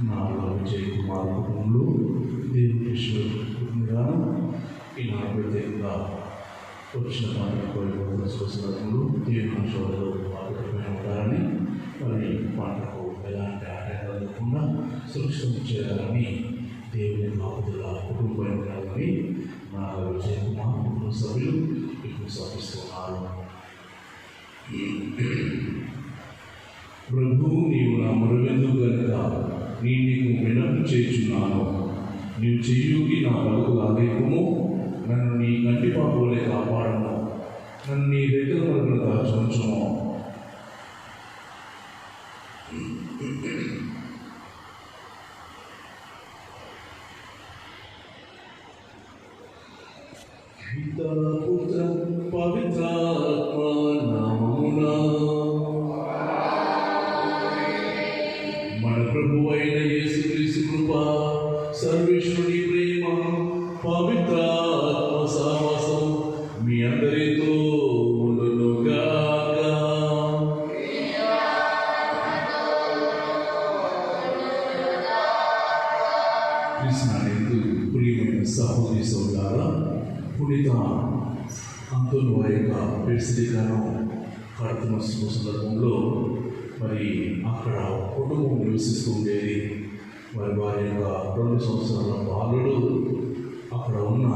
నా విజయ్ కుమార్ కుటుంబంలో దేవుని కృష్ణుడుగా ఈనాడు ప్రత్యేకంగా వచ్చిన పండుగ సందర్భంలో దేవుని సోదరులు పాల్గొని ఉంటారని మరి పంటకు ఎలాంటి ఆటంకాలు లేకుండా సురక్షితం చేయాలని దేవుని కాపుదల కుటుంబం ఉండాలని నా విజయ కుమార్ కుటుంబ సభ్యులు ఇప్పుడు సమర్పిస్తున్నారు ప్రభు నీవు నా మురవెందు కనుక నీ నీకు వినపు చేయుచున్నాను. నీవు చెయ్యుకి నా బతుకు ఆదేపము నన్ను నీ కంటి పాపలే కాపాడము. నన్ను నీ దగ్గర వరకు దాచుంచము పుత్ర పవిత్ర కడుతున్న సందర్భంలో మరి అక్కడ కుటుంబం నివసిస్తూ ఉండేది. మరి వారి యొక్క రెండు సంవత్సరాల బాలుడు అక్కడ ఉన్న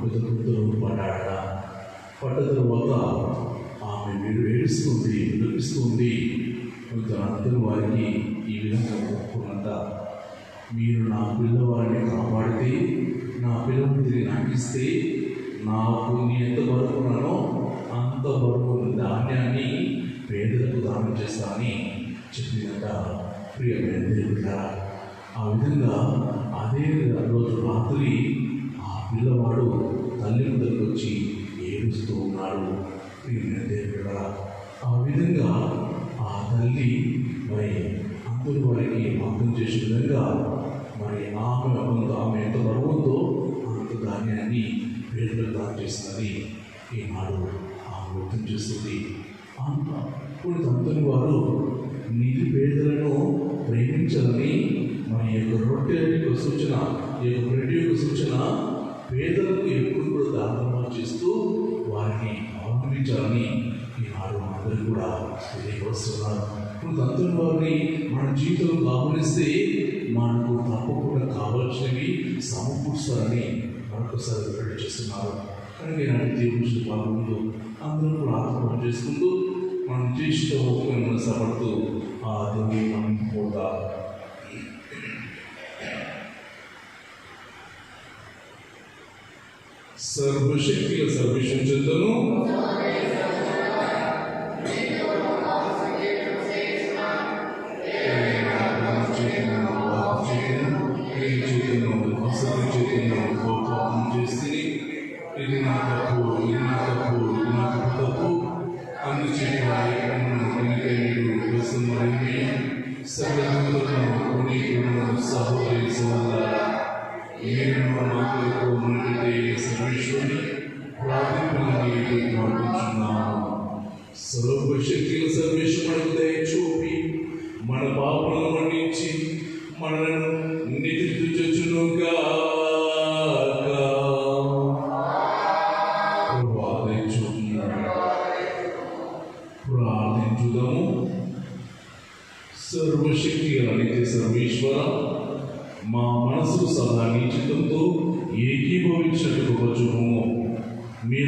పెద్ద కుక్కలు పడ్డాడ పడ్డ తర్వాత ఆమె మీరు ఏడుస్తుంది వినిపిస్తుంది అందరూ వారికి ఈ విధంగా ఒప్పుకున్నంత మీరు నా పిల్లవారిని కాపాడితే నా పిల్లలు తిరిగి నాకు నాకు ఎంత బరువున్నానో అంత బరువు ధాన్యాన్ని పేదలకు దానం చేస్తానని చెప్పినట ప్రియమైన దేవుడా. ఆ విధంగా అదే రోజు రాత్రి ఆ పిల్లవాడు తల్లి ముందరికి వచ్చి ఏడుస్తూ ఉన్నాడు. ప్రియమైన దేవుడా ఆ విధంగా ఆ తల్లి మరి అందరి వారికి అర్థం చేసే విధంగా మరి ఆమె కొంత ఆమె ఎంత బరువుందో అంత ధాన్యాన్ని పేదలకు దానం చేస్తున్నది ఈనాడు. వ్యక్తం చేస్తుంది అంత ఇప్పుడు తంతని వారు నీటి పేదలను ప్రేమించాలని మన యొక్క రొట్టె యొక్క సూచన ఈ యొక్క బ్రెడ్ యొక్క సూచన పేదలకు ఎప్పుడు కూడా దానం చేస్తూ వారిని అవలంబించాలని ఈనాడు అందరూ కూడా తెలియవస్తున్నారు ఇప్పుడు తంతుని వారిని మన జీవితంలో గమనిస్తే మనకు తప్పకుండా కావాల్సినవి సమకూరుస్తారని మరొకసారి వెల్లడి చేస్తున్నారు. కనుక ఈనాటి దేవుని పాల్గొంటూ అందరూ కూడా ఆత్మ చేసుకుంటూ మనం చేసిన ఓపికను సపడుతూ ఆ దేవుని మనం పోతా. సర్వశక్తిగా సర్వేశ్వరం చెందను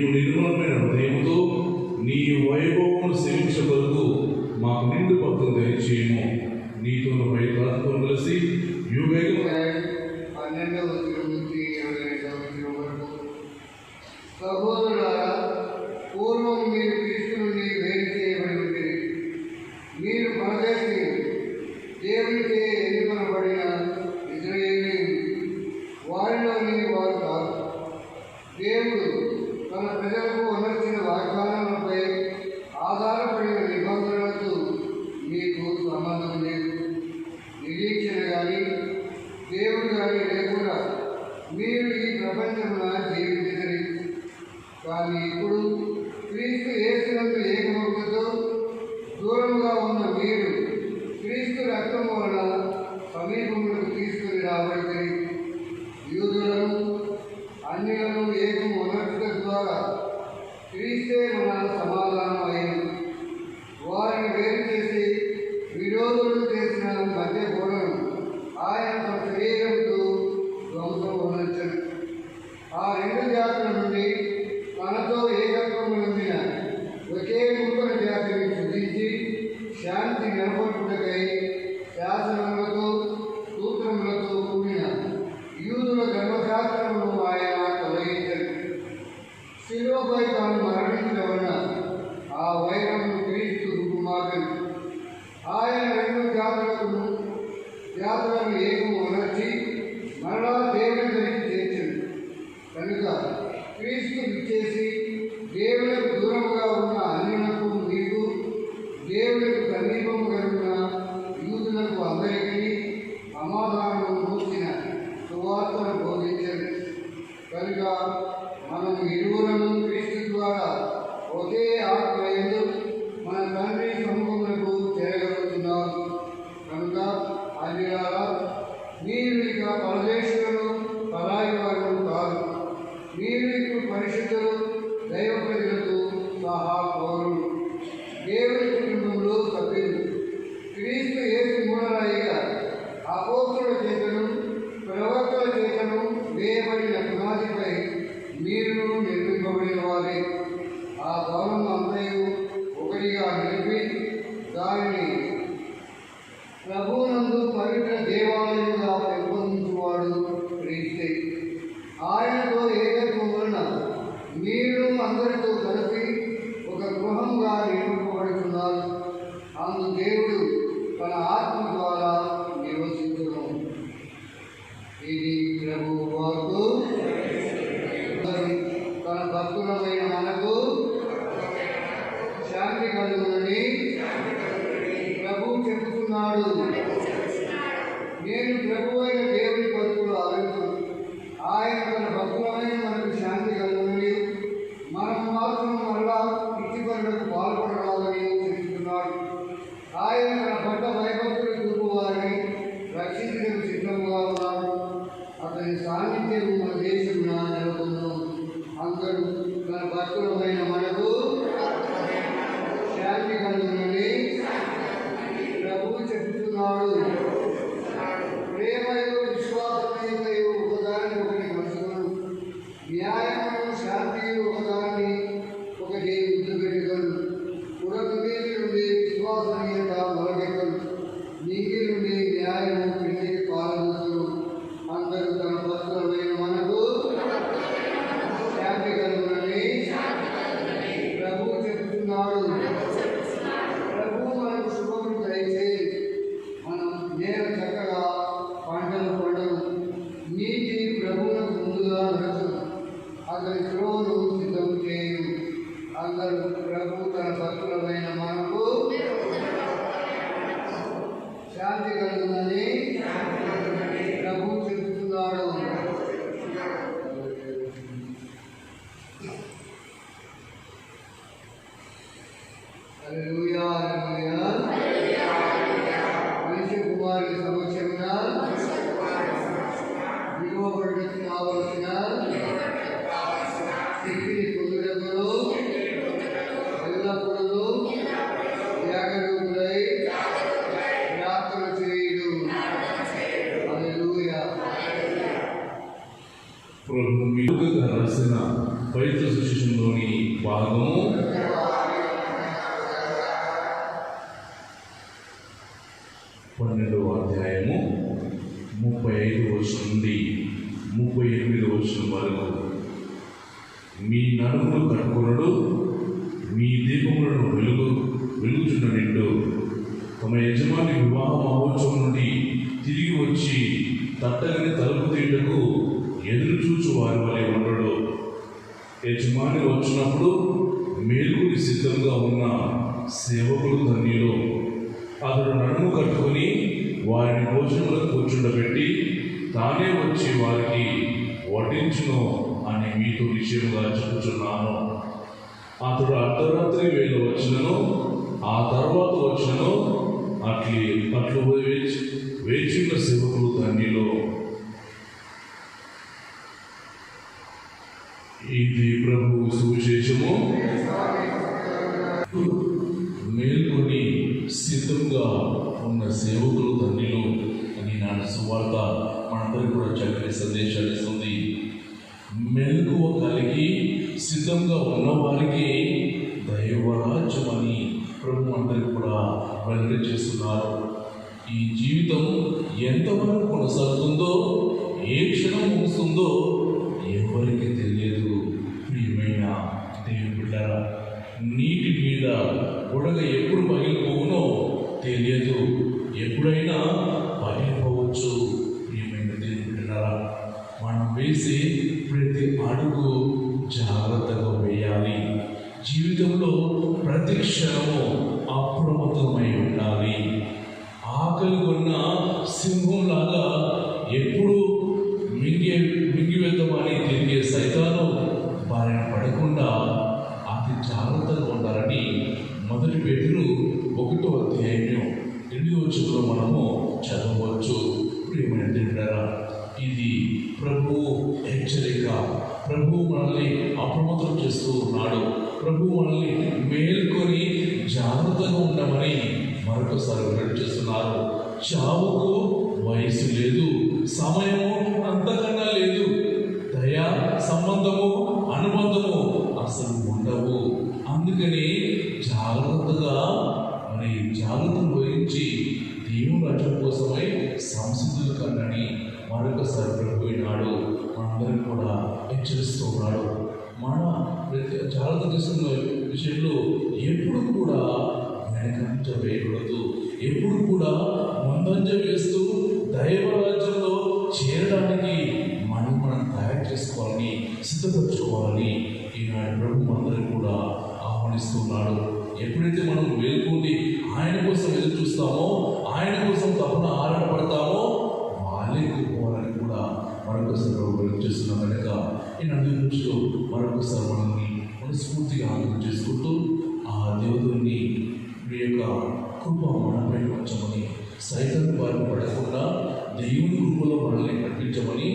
నీకు నిర్మలమైన హృదయంతో నీ వైభవమును సేవించబడుతూ మాకు నిండు భక్తులు దయచేయము. నీతో బయటతో కలిసి యుగ పన్నెండవ కాబట్టి యూదుల ఆయనతో ఏకత్వం మీరు అందరితో కలిపి ఒక గృహంగా నియమింపబడుతున్నారు. అందు దేవుడు తన ఆత్మ Hallelujah. తల్లిని తలుపు తీయటకు ఎదురు చూచు వారి వలె ఉండడు. యజమాని వచ్చినప్పుడు మేలుకుని సిద్ధంగా ఉన్న సేవకులు ధన్యులు అతడు నడుము కట్టుకుని వారిని భోజనంలో కూర్చుండబెట్టి తానే వచ్చి వారికి వడ్డించును అని మీతో విషయంగా చెప్పుచున్నాను. అతడు అర్ధరాత్రి వేలు వచ్చినను ఆ తర్వాత వచ్చినను అట్లే అట్లు వేచి వేచి ఉన్న సేవకులు ధన్యులు ఇది ప్రభువు సువిశేషము మేల్కొని సిద్ధంగా ఉన్న సేవకులు ధన్యులు అని నాటి సువార్త మనందరికీ కూడా చక్కని సందేశాలు ఇస్తుంది. మెలకువ కలిగి సిద్ధంగా ఉన్నవారికి దైవరాజ్యం అని ప్రభు అందరికి కూడా వెల్లడి చేస్తున్నారు. ఈ జీవితం ఎంతవరకు కొనసాగుతుందో ఏ క్షణం ముగుస్తుందో బుడగ ఎప్పుడు పగిలిపోవునో తెలియదు. ఎప్పుడైనా పగిలిపోవచ్చు ప్రియమైన మనం వేసే ప్రతి అడుగు జాగ్రత్తగా వేయాలి. జీవితంలో ప్రతి క్షణము అప్రమత్తమై ఉండాలి. ఆకలి కొన్న సింహం ప్రభు మనల్ని అప్రమత్తం చేస్తూ ఉన్నాడు. ప్రభు మనల్ని మేల్కొని జాగ్రత్తగా ఉండమని మరొకసారి వెల్లడి చేస్తున్నారు. చావుకు వయసు లేదు సమయము అంతకన్నా లేదు. దయ సంబంధము అనుబంధము అసలు ఉండవు. అందుకని జాగ్రత్తగా మరి జాగ్రత్తలు వహించి దేవుని రాజ్యం కోసమై సంసిద్ధులు కన్నని మరొకసారి ప్రభునాడు మనందరం కూడా హెచ్చరిస్తూ ఉన్నాడు. మన ప్రతి జాగ్రత్త తీసుకున్న విషయంలో ఎప్పుడు కూడా వెనకంజ వేయకూడదు. ఎప్పుడు కూడా ముందంజ వేస్తూ దైవరాజ్యంలో చేరడానికి మనం మనం తయారు చేసుకోవాలని సిద్ధపరచుకోవాలని ఈనాడు ప్రభు మనందరం కూడా ఆహ్వానిస్తున్నాడు ఎప్పుడైతే మనం వేలుకుంటే ఆయన కోసం ఎదురు చూస్తామో ఆయన కోసం తప్ప ఆరాటపడతామో వాళ్ళే పోవాలని కూడా మరొకసారి వెలుగు చేస్తున్నాం కనుక ఈ నది దృష్టిలో మరొకసారి మనల్ని మనస్ఫూర్తిగా ఆనందం చేసుకుంటూ ఆ దేవుడిని మీ యొక్క కృప మనపై ఉంచమని సైతం వారు పడకుండా దేవుని కృపలో మనల్ని నడిపించమని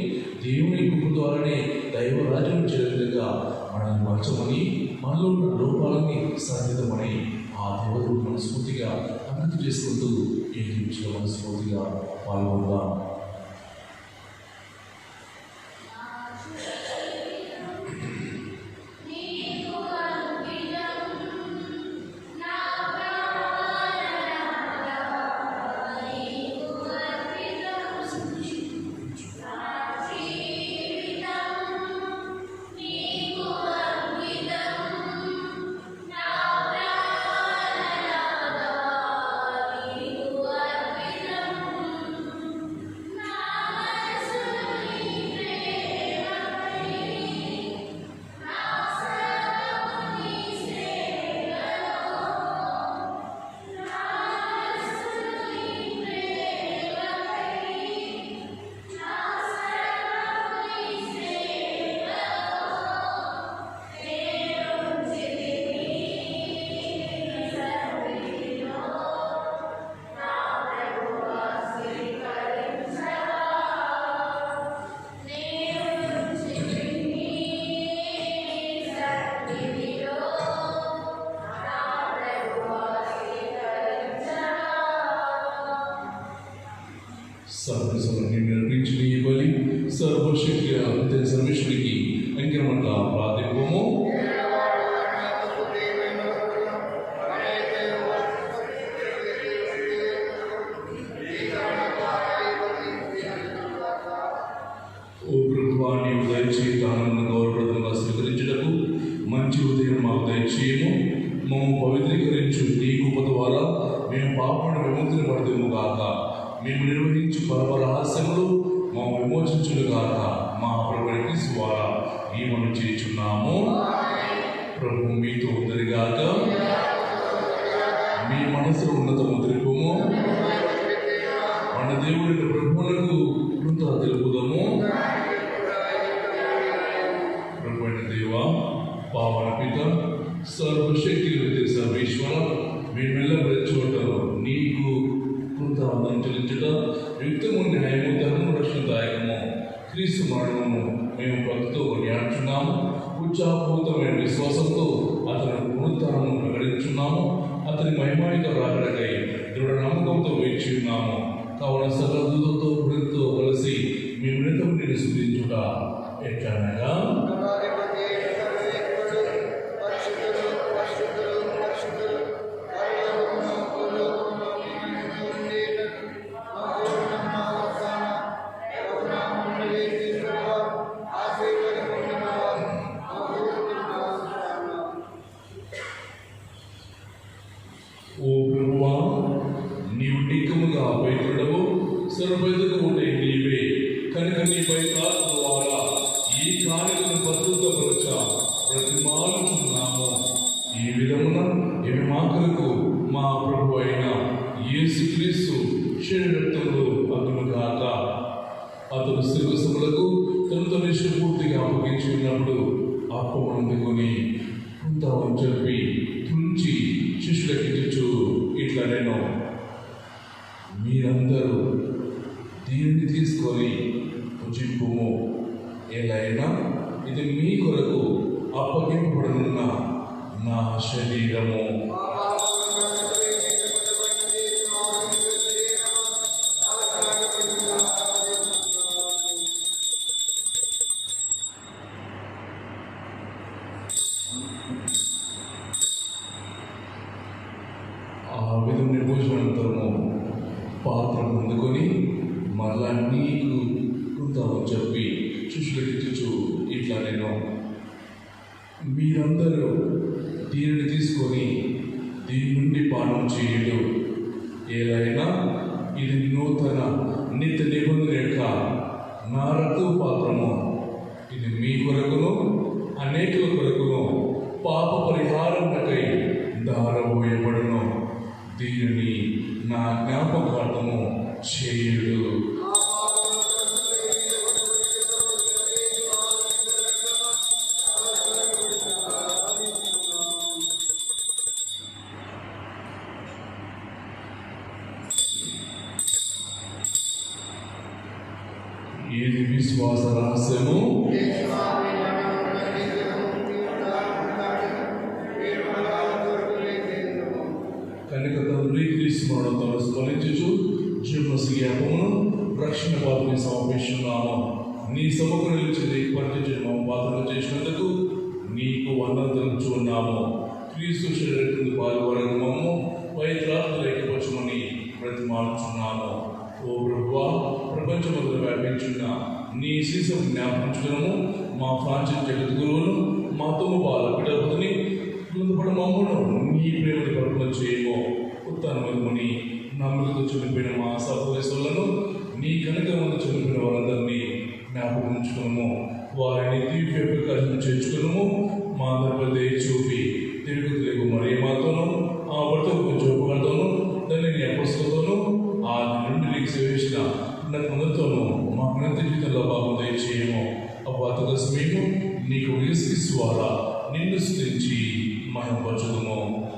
దేవుని కృప ద్వారానే దైవ రాజ్యం చేరేట్టుగా మనల్ని మార్చమని మనలో ఉన్న లోపాలని సాధితమని ఆ దేవుడు మనస్ఫూర్తిగా అభివృద్ధి చేసుకుంటూ ఈ మనస్ఫూర్తిగా పాల్గొందాం. బలి సర్వశక్తి అంతే సర్వేశ్వరికి అంకిరమంట కృత యుక్తము న్యాయము ధర్మము రక్షణదాయకము క్రీస్తు మరణము మేము భక్తితో కొనియాడుచున్నాము. ఉత్సాహపూర్తమైన విశ్వాసంతో అతను పునరుత్నము ప్రకటించున్నాము అతని మహిమాయుత రాకడకై దృఢ నమ్మకంతో వేచి ఉన్నాము. కావున సకల దూతలతో వృత్తితో కలిసి మీ మృతం నేను శుద్ధించుట ఎట్లనగా? చేసినప్పుడు ఉన్నప్పుడు అప్పమందుకొని ఉంటామని చెప్పి తుంచి శిష్యులకి తెచ్చు ఇట్లా నేను మీరందరూ దీన్ని తీసుకొని భుజింపుము ఎలైనా ఇది మీ కొరకు అప్పగింపబడిన నా శరీరము. నుండి చేయడు ఏదైనా ఇది నూతన నిత్య నిబంధన యొక్క నా పాత్రము. ఇది మీ కొరకును అనేకుల కొరకును పాప పరిహారమునకై దారబోయబడును దీనిని నా జ్ఞాపకార్థము చేయుడు క్రీస్తుమరణతో స్మరించుచు జీవనశీయమును రక్షణ పాత్రని సమర్పిస్తున్నాము నీ సముఖం నిలిచింది పరిచయం మా పాత్రలు చేసినందుకు నీకు వందనలుచున్నాము క్రీస్తు శరీరం పాల్గొనకు మమ్ము పైత్రాత్మ లేకపోవచ్చమని ప్రతిమాలుచున్నాము ఓ ప్రభువా ప్రపంచమంతా వ్యాపించున్న నీ శీసం జ్ఞాపించడము మా ఫ్రాన్సిస్ జగద్గురువును మా తొమ్ము బాల పిడబుని కృపడు మమ్మను నీ ప్రేమని పరుపున చేయము ఉత్తరమని నమ్మకతో చనిపోయిన మా సహోదరులను నీ కనుక ముందు చనిపోయిన వారందరినీ జ్ఞాపకం ఉంచుకున్నాము వారిని దివ్య ప్రకాశం చేర్చుకును మా అందరిపై చూపి తిరుగు తెలుగు మరి మాతోను ఆ భర్తకు చూపగలతోను దాన్ని నీ అపస్తులతోను ఆ నుండి నీకు సేవించిన నా ఉన్నతతోను మా అనంత జీవితంలో భాగం దయచేయము. అపాతక సమీపం నీకు యేసు నిన్ను స్థిరించి మహిమపరచుదుము.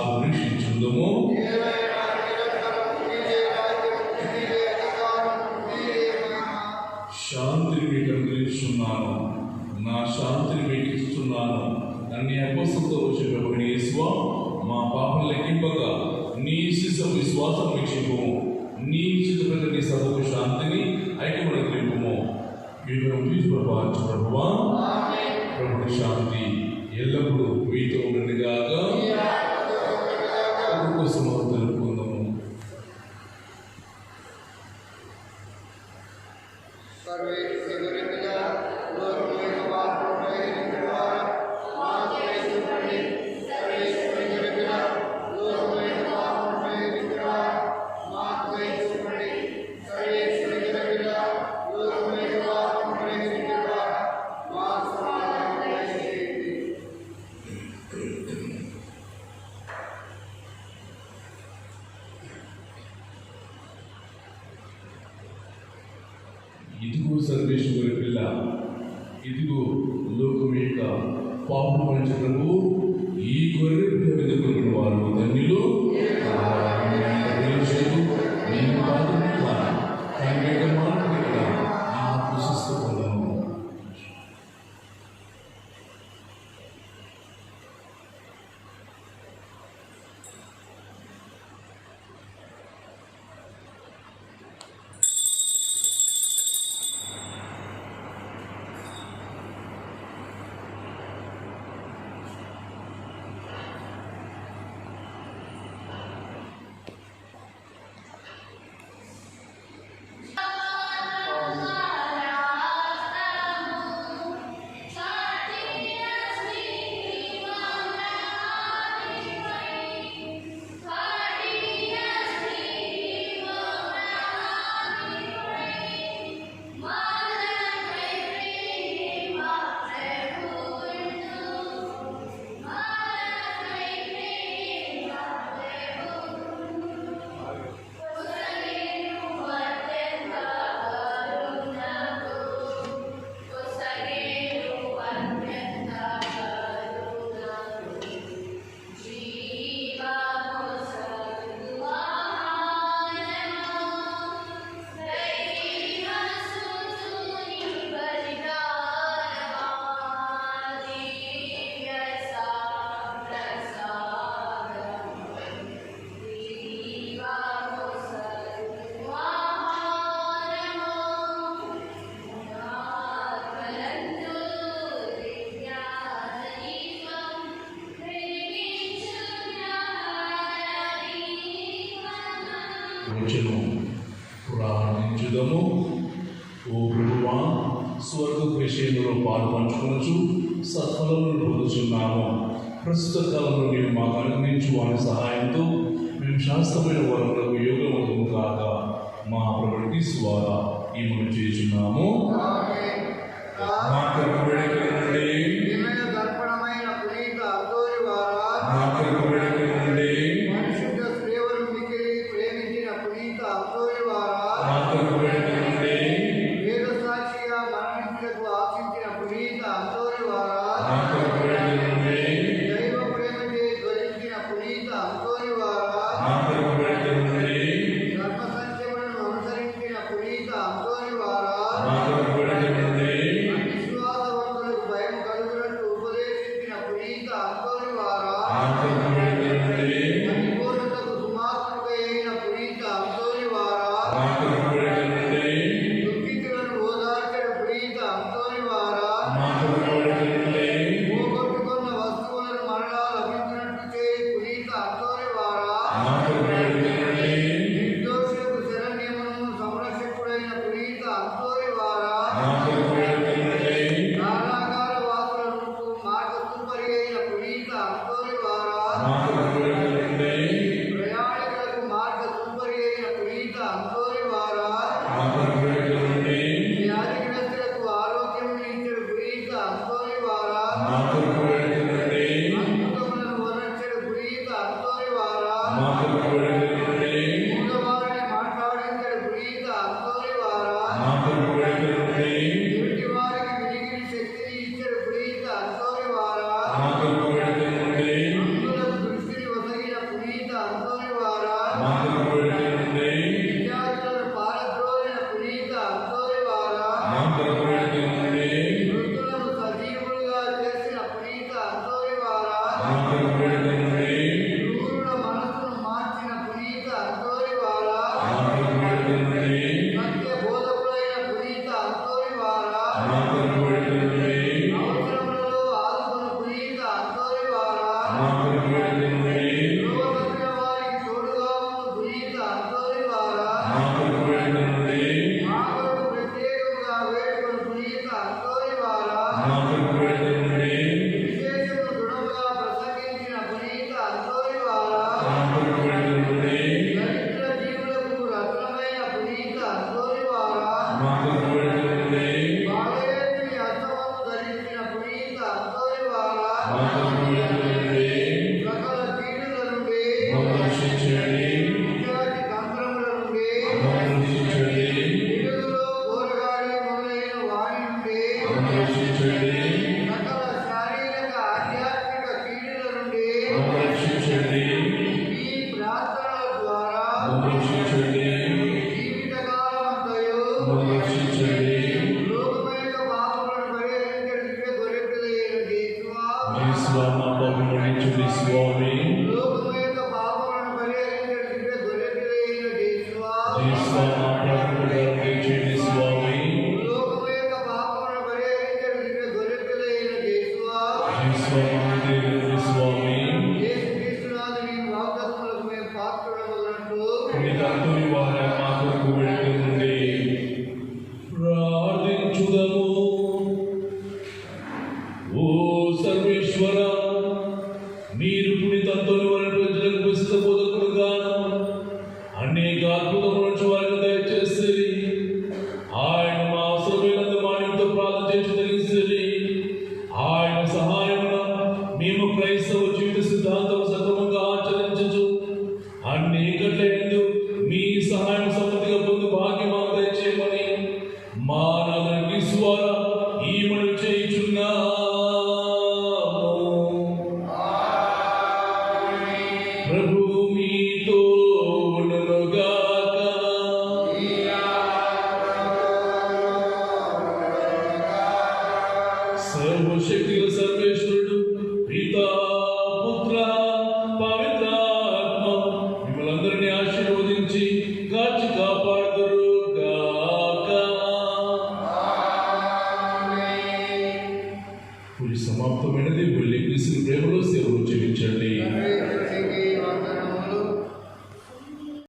ఆగ్రహించుందము శాంతిని మీకు అనుగ్రహిస్తున్నాను నా శాంతిని మీకు ఇస్తున్నాను. అన్ని అపోసంతో వచ్చిన యేసువా మా పాపం లెక్కింపక నీ శిశ విశ్వాసం వీక్షింపము నీ చిత్రపతి నీ సభకు శాంతిని ఐక్యమును ప్లీజ్ ప్రభువా ప్రభుని శాంతి ఎల్లప్పుడూ మీతో ఉండగాక పాలు పంచుకొనచ్చు. సత్ఫలములు పొందుచున్నాము ప్రస్తుత కాలంలో నీవు మాకు అనుగ్రహించు వారి సహాయంతో మేము శాస్త్రమైన వరములకు యోగవంతము కాక మా ప్రభుడికి ద్వారా ఈ మనం చేస్తున్నాము. మా కొరకు వేడుకల నుండి ప్రార్థన చేసి